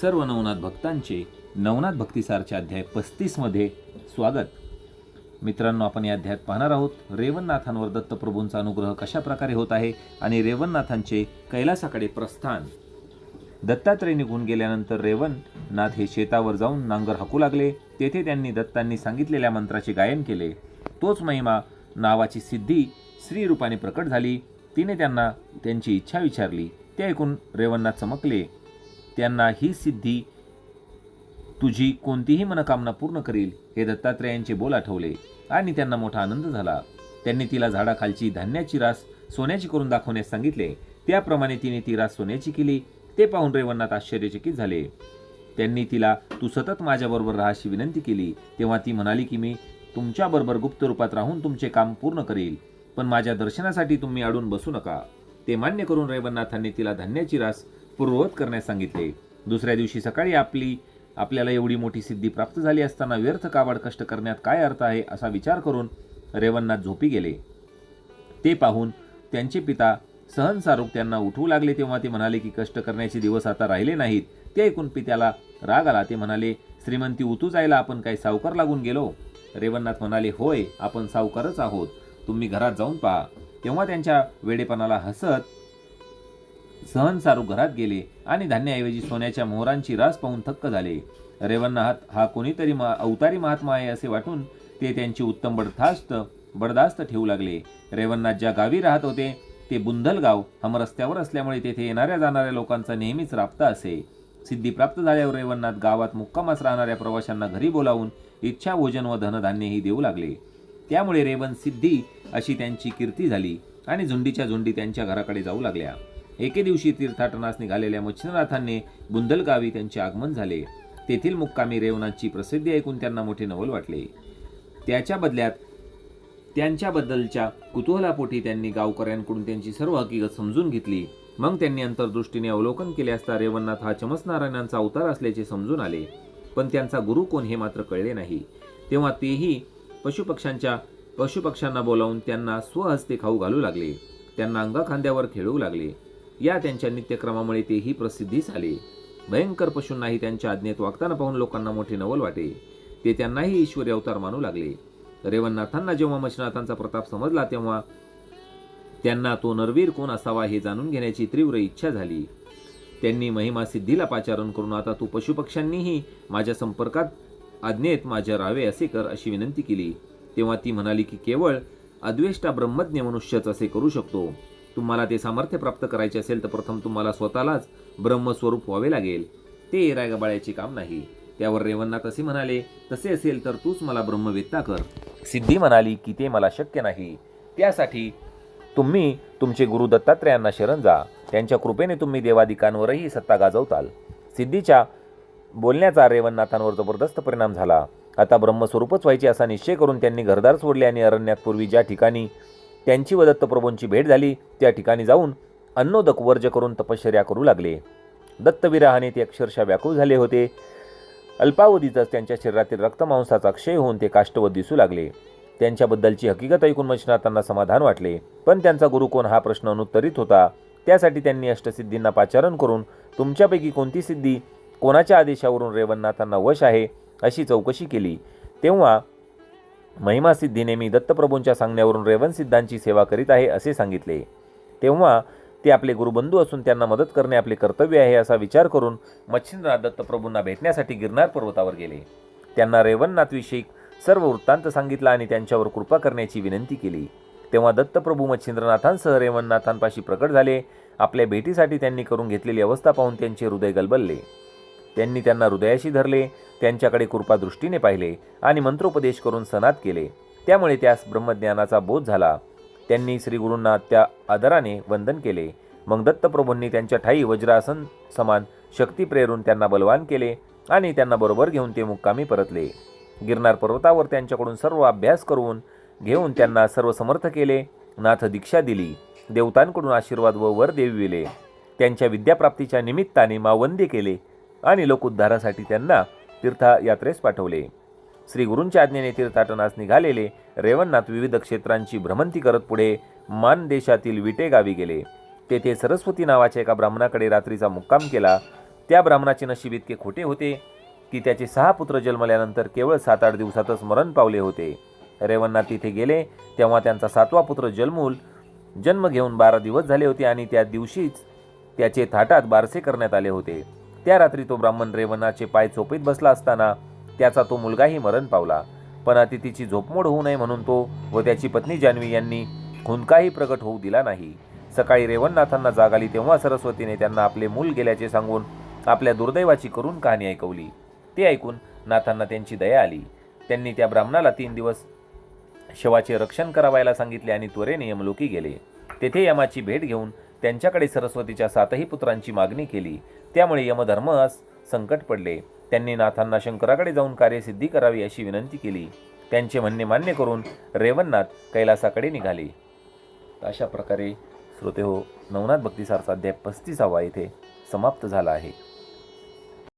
सर्व नवनाथ भक्तांचे नवनाथ भक्तिसारच्या अध्याय पस्तीसमध्ये स्वागत. मित्रांनो आपण या अध्यायात पाहणार आहोत रेवणनाथांवर दत्तप्रभूंचा अनुग्रह कशा प्रकारे होत आहे आणि रेवणनाथांचे कैलासाकडे प्रस्थान. दत्तात्रय निघून गेल्यानंतर रेवणनाथ हे शेतावर जाऊन नांगर हाकू लागले. तेथे त्यांनी दत्तांनी सांगितलेल्या मंत्राचे गायन केले. तोच महिमा नावाची सिद्धी श्रीरूपाने प्रकट झाली. तिने त्यांना त्यांची इच्छा विचारली. ते ऐकून रेवणनाथ चमकले. त्यांना ही सिद्धी तुझी कोणतीही मनकामना पूर्ण करील हे दत्तात्रेयांचे बोल आठवले आणि त्यांना मोठा आनंद झाला. त्यांनी तिला झाडाखालची धान्याची रास सोन्याची करून दाखवण्यास सांगितले. त्याप्रमाणे तिने ती रास सोन्याची केली. ते पाहून रेवणनाथ आश्चर्यचकित झाले. त्यांनी तिला तू सतत माझ्याबरोबर राहा अशी विनंती केली. तेव्हा ती म्हणाली की मी तुमच्याबरोबर गुप्त रूपात राहून तुमचे काम पूर्ण करेल पण माझ्या दर्शनासाठी तुम्ही अडून बसू नका. ते मान्य करून रेवणनाथांनी तिला धान्याची रास पूर्ववत करण्यास सांगितले. दुसऱ्या दिवशी सकाळी आपली आपल्याला एवढी मोठी सिद्धी प्राप्त झाली असताना व्यर्थ काबाड कष्ट करण्यात काय अर्थ आहे असा विचार करून रेवन्नाथ झोपी गेले. ते पाहून त्यांचे पिता सहनसारूक त्यांना उठवू लागले तेव्हा ते म्हणाले की कष्ट करण्याचे दिवस आता राहिले नाहीत ते ऐकून पित्याला राग आला. ते म्हणाले श्रीमंती उतू जायला आपण काय सावकार लागून गेलो रेवन्नाथ म्हणाले होय आपण सावकारच आहोत. तुम्ही घरात जाऊन पहा तेव्हा त्यांच्या वेडेपणाला हसत सहनसारू घरात गेले आणि धान्याऐवजी सोन्याच्या मोहरांची रास पाहून थक्क झाले. रेवन्नाथ हा कोणीतरी मा अवतारी महात्मा आहे असे वाटून ते त्यांची उत्तम बडथास्त बडदास्त ठेवू लागले. रेवन्नाथ ज्या गावी राहत होते ते बुंदल गाव हम रस्त्यावर असल्यामुळे तेथे येणाऱ्या जाणाऱ्या लोकांचा नेहमीच राबता असे. सिद्धी प्राप्त झाल्यावर रेवन्नाथ गावात मुक्कामास राहणाऱ्या प्रवाशांना घरी बोलावून इच्छा भोजन व धनधान्यही देऊ लागले. त्यामुळे रेवन सिद्धी अशी त्यांची कीर्ती झाली आणि झुंडीच्या झुंडी त्यांच्या घराकडे जाऊ लागल्या. एके दिवशी तीर्थाटनास निघालेल्या मच्छिंद्रनाथांनी बुंदलगावी त्यांचे आगमन झाले. तेथील मुक्कामी रेवणांची प्रसिद्धी ऐकून त्यांना मोठे नवल वाटले. त्याच्या बदल्यात त्यांच्याबद्दलच्या कुतूहलापोटी त्यांनी गावकऱ्यांकडून त्यांची सर्व हकीकत समजून घेतली. मग त्यांनी अंतर्दृष्टीने अवलोकन केले असता रेवणनाथ हा चमसनारायणांचा अवतार असल्याचे समजून आले. पण त्यांचा गुरु कोण हे मात्र कळले नाही. तेव्हा तेही पशुपक्ष्यांच्या पशुपक्ष्यांना बोलावून त्यांना स्वहस्ते खाऊ घालू लागले. त्यांना अंगाखांद्यावर खेळू लागले. या त्यांच्या नित्यक्रमामुळे तेही प्रसिद्धीस आले भयंकर पशूंनाही त्यांच्या आज्ञेत वागताना पाहून लोकांना मोठे नवल वाटे. ते त्यांनाही ईश्वरी अवतार मानू लागले. रेवणनाथांना जेव्हा मच्छनाथांचा प्रताप समजला तेव्हा त्यांना तो नरवीर कोण असावा हे जाणून घेण्याची तीव्र इच्छा झाली. त्यांनी महिमा सिद्धीला पाचारण करून आता तू पशुपक्ष्यांनीही माझ्या संपर्कात आज्ञेत माझ्या राहावे असे कर अशी विनंती केली. तेव्हा ती म्हणाली की केवळ अद्वेष्टा ब्रह्मज्ञ मनुष्यच असे करू शकतो. तुम्हाला ते सामर्थ्य प्राप्त करायचे असेल तर प्रथम तुम्हाला स्वतःलाच ब्रह्मस्वरूप व्हावे लागेल. ते रायगबाळ्याचे काम नाही. त्यावर रेवन्नाथ असे म्हणाले तसे असेल तर तूच मला ब्रह्मवेत्ता कर. सिद्धी म्हणाली की ते मला शक्य नाही. त्यासाठी तुम्ही तुमचे गुरु दत्तात्रयांना शरण जा. त्यांच्या कृपेने तुम्ही देवादिकांवरही सत्ता गाजवताल. सिद्धीच्या बोलण्याचा रेवन्नाथांवर जबरदस्त परिणाम झाला. आता ब्रह्मस्वरूपच व्हायचे असा निश्चय करून त्यांनी घरदार सोडले आणि अरण्यात पूर्वी ज्या ठिकाणी त्यांची व दत्तप्रभूंची भेट झाली. त्या ठिकाणी जाऊन अन्नोदक वर्ज करून तपश्चर्या करू लागले. दत्तविराहाने ते अक्षरशः व्याकुळ झाले होते. अल्पावधीतच त्यांच्या शरीरातील रक्तमांसाचा क्षय होऊन ते काष्टवत दिसू लागले. त्यांच्याबद्दलची हकीकत ऐकून मच्छनाथांना समाधान वाटले. पण त्यांचा गुरु कोण हा प्रश्न अनुत्तरित होता? त्यासाठी त्यांनी अष्टसिद्धींना पाचारण करून तुमच्यापैकी कोणती सिद्धी कोणाच्या आदेशावरून रेवणनाथांना वश आहे अशी चौकशी केली. तेव्हा महिमा सिद्धीने मी दत्तप्रभूंच्या सांगण्यावरून रेवन सिद्धांची सेवा करीत आहे असे सांगितले. तेव्हा ते आपले गुरुबंधू असून त्यांना मदत करणे आपले कर्तव्य आहे असा विचार करून मच्छिंद्रनाथ दत्तप्रभूंना भेटण्यासाठी गिरनार पर्वतावर गेले. त्यांना रेवणनाथविषयी सर्व वृत्तांत सांगितला आणि त्यांच्यावर कृपा करण्याची विनंती केली. तेव्हा दत्तप्रभू मच्छिंद्रनाथांसह रेवणनाथांपाशी प्रकट झाले. आपल्या भेटीसाठी त्यांनी करून घेतलेली अवस्था पाहून त्यांचे हृदय गलबलले. त्यांनी त्यांना हृदयाशी धरले. त्यांच्याकडे कृपादृष्टीने पाहिले आणि मंत्रोपदेश करून सनात केले. त्यामुळे त्यास ब्रह्मज्ञानाचा बोध झाला. त्यांनी श्रीगुरूंना त्या आदराने वंदन केले. मग दत्तप्रभूंनी त्यांच्या ठाई वज्रासन समान शक्ती प्रेरून त्यांना बलवान केले आणि त्यांना बरोबर घेऊन ते मुक्कामी परतले. गिरनार पर्वतावर त्यांच्याकडून सर्व अभ्यास करून घेऊन त्यांना सर्व समर्थ केले. नाथ दीक्षा दिली. देवतांकडून आशीर्वाद व वर देविले. त्यांच्या विद्याप्राप्तीच्या निमित्ताने मावंदे केले आणि लोकोद्धारासाठी त्यांना तीर्थयात्रेस पाठवले. श्री गुरूंच्या आज्ञेने तीर्थाटनास निघालेले रेवणनाथ विविध क्षेत्रांची भ्रमंती करत पुढे मान देशातील विटे गावी गेले. तेथे सरस्वती नावाच्या एका ब्राह्मणाकडे रात्रीचा मुक्काम केला. त्या ब्राह्मणाचे नशीब इतके खोटे होते की त्याचे सहा पुत्र जन्मल्यानंतर केवळ सात आठ दिवसातच मरण पावले होते. रेवणनाथ तिथे गेले तेव्हा त्यांचा सातवा पुत्र जन्मूल जन्म घेऊन बारा दिवस झाले होते आणि त्या दिवशीच त्याचे थाटात बारसे करण्यात आले होते. त्या रात्री तो ब्राह्मण रेवणाचे पाय चोपीत बसला असताना त्याचा तो मुलगाही मरण पावला. पण अतिथीची झोपमोड होऊ नये म्हणून तो व त्याची पत्नी जान्हवी यांनी हुंकाही प्रकट होऊ दिला नाही. सकाळी रेवणनाथांना जाग आली तेव्हा सरस्वतीने त्यांना आपले मूल गेल्याचे सांगून आपल्या दुर्दैवाची करून कहाणी ऐकवली. ते ऐकून नाथांना त्यांची दया आली. त्यांनी त्या ब्राह्मणाला तीन दिवस शवाचे रक्षण करावायला सांगितले आणि त्वरेने यमलोकी गेले. तेथे यमाची भेट घेऊन त्यांच्याकडे सरस्वतीच्या सातही पुत्रांची मागणी केली. त्यामुळे यमधर्मास संकट पडले. त्यांनी नाथांना शंकराकडे जाऊन कार्यसिद्धी करावी अशी विनंती केली. त्यांचे म्हणणे मान्य करून रेवणनाथ कैलासाकडे निघाले. अशा प्रकारे श्रोते हो नवनाथ भक्तिसार अध्याय पस्तीसावा येथे समाप्त झाला आहे.